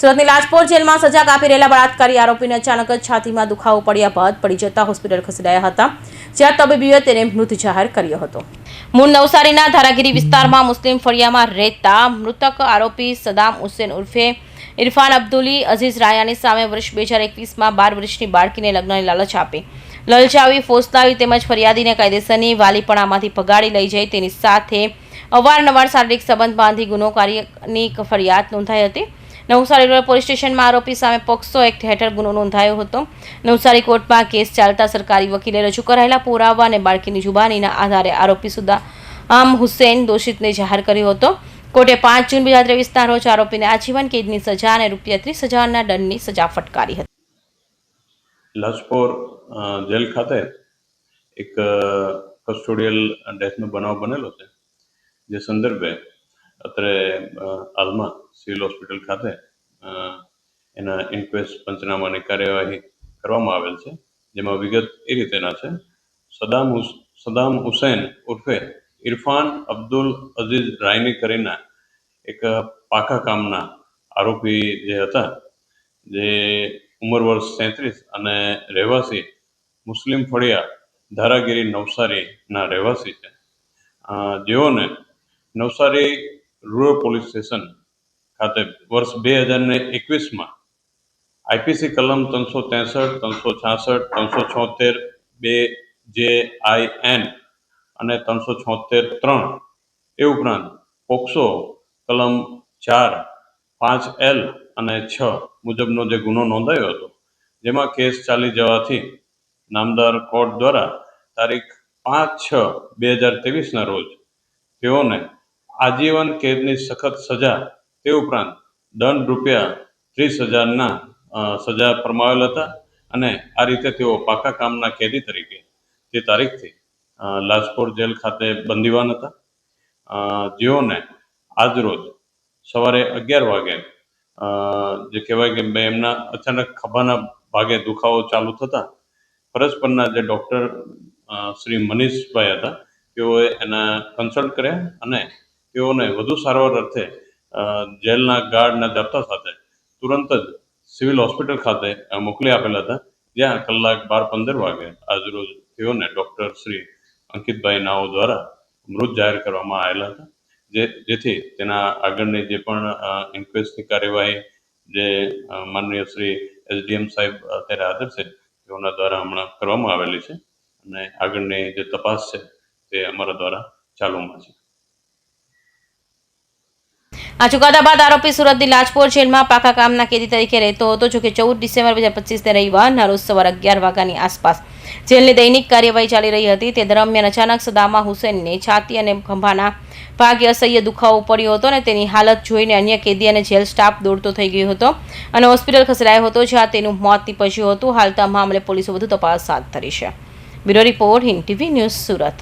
સુરતની લાજપોર જેલમાં સજા કાપી રહેલા બળાત્કારી આરોપીને અચાનક છાતીમાં દુખાવો પડ્યા બાદ પડી જતા હોસ્પિટલ ખસેડાયા હતા, જ્યાં તબીબીએ તેને મૃત જાહેર કર્યો હતો. મૂળ નવસારીના ધારાગીરી વિસ્તારમાં મુસ્લિમ ફળિયામાં રહેતા મૃતક આરોપી સદામ હુસેન ઉર્ફે ઇરફાન અબ્દુલી અઝીઝ રાયાની સામે વર્ષ બે હજાર એકવીસમાં બાર વર્ષની બાળકીને લગ્નની લાલચ આપી. લલચાવી, ફોસલાવી તેમજ ફરિયાદીને કાયદેસરની વાલીપણામાંથી ભગાડી લઈ જઈ તેની સાથે અવારનવાર શારીરિક સંબંધ બાંધી ગુનોકારીની ફરિયાદ નોંધાઈ હતી. નવસારી રૂરલ પોલીસ સ્ટેશનમાં આરોપી સામે પોક્સો એક્ટ હેઠળ ગુનો નોંધાયો હતો. નવસારી કોર્ટમાં કેસ ચાલતા સરકારી વકીલે રજૂ કરાયેલા પુરાવા અને બાળકીની જુબાનીના આધારે આરોપી સુદા આમ હુસેન દોષિતને જાહેર કર્યો હતો. કોર્ટે પાંચ જૂન બે હજાર ત્રેવીસના રોજ આરોપીને આજીવન કેદની સજા અને રૂપિયા ત્રીસ હજારના દંડની સજા ફટકારી હતી. લાજપોર જેલ ખાતે એક કસ્ટોડિયલ ડેથનો બનાવ બનેલો છે. જે સંદર્ભે અત્રે હાલમાં સિવિલ હોસ્પિટલ ખાતે એના ઇન્ક્વેસ્ટ પંચનામાની કાર્યવાહી કરવામાં આવેલ છે, જેમાં વિગત એ રીતેના છે. સદામ સદામ હુસૈન ઉર્ફે ઇરફાન અબ્દુલ અઝીઝ રાયની કરીને એક પાકા કામના આરોપી જે હતા, જે ઉંમર વર્ષ તેત્રીસ અને રહેવાસી મુસ્લિમ ફળિયા ધારાગીરી નવસારીના રહેવાસી છે. જેઓને નવસારી રૂરલ પોલીસ સ્ટેશન ખાતે વર્ષ બે હજાર ને એકવીસમાં આઈપીસી કલમ ત્રણસો ત્રેસઠ, ત્રણસો છાસઠ, ત્રણસો છોતેર, બે જે આઈ એન અને ત્રણસો છોતેર ત્રણ એ ઉપરાંત પોક્સો કલમ ચાર, પાંચ એલ અને છ મુજબનો જે ગુનો નોંધાયો હતો, જેમાં કેસ ચાલી જવાથી નામદાર કોર્ટ દ્વારા તારીખ પાંચ છ બે હજાર ત્રેવીસના રોજ તેઓને આજીવન કેદની સખત સજા તે ઉપરાંત દંડ રૂપિયા ત્રીસ હજારના સજા ફરમાવેલ હતા અને આ રીતે તેઓ પાકા કામના કેદી તરીકે તે તારીખથી લાજપોર જેલ ખાતે બંદીવાન હતા. જેઓને આજરોજ સવારે અગિયાર વાગે જે કહેવાય કે એમના અચાનક ખભાના ભાગે દુખાવો ચાલુ થતા ફરજ પરના જે ડૉક્ટર શ્રી મનીષભાઈ હતા તેઓએ એના કન્સલ્ટ કર્યા અને તેઓને વધુ સારવાર અર્થે જેલના ગાર્ડના જપ્તા સાથે તુરંત જ સિવિલ હોસ્પિટલ ખાતે મોકલી આપેલા હતા. જ્યાં કલાક બાર પંદર વાગે આજરોજ તેઓને ડૉક્ટર શ્રી અંકિતભાઈ નાઓ દ્વારા મૃત જાહેર કરવામાં આવેલા હતા. જે, જેથી તેના આગળની જે પણ ઇન્ક્વેસ્ટની કાર્યવાહી જે માનનીય શ્રી એસડીએમ સાહેબ અત્યારે હાજર છે, તેઓના દ્વારા હમણાં કરવામાં આવેલી છે અને આગળની જે તપાસ છે તે અમારા દ્વારા ચાલુમાં છે. આ ચુકાદા બાદ આરોપી સુરતની લાજપોર જેલમાં પાકા કામના કેદી તરીકે રહેતો હતો જોકે ચૌદ ડિસેમ્બર બે હજાર પચીસને રવિવારના રોજ સવાર અગિયાર વાગ્યાની આસપાસ. જેલની દૈનિક કાર્યવાહી ચાલી રહી હતી. તે દરમિયાન અચાનક સદામા હુસેનને છાતી અને ખંભાના ભાગે અસહ્ય દુખાવો પડ્યો હતો અને તેની હાલત જોઈને અન્ય કેદી અને જેલ સ્ટાફ દોડતો થઈ ગયો હતો અને હોસ્પિટલ ખસેડાયો હતો, જ્યાં તેનું મોત નીપજ્યું હતું. હાલ આ મામલે પોલીસે વધુ તપાસ હાથ ધરી છે. Bureau report, Hind TV news Surat.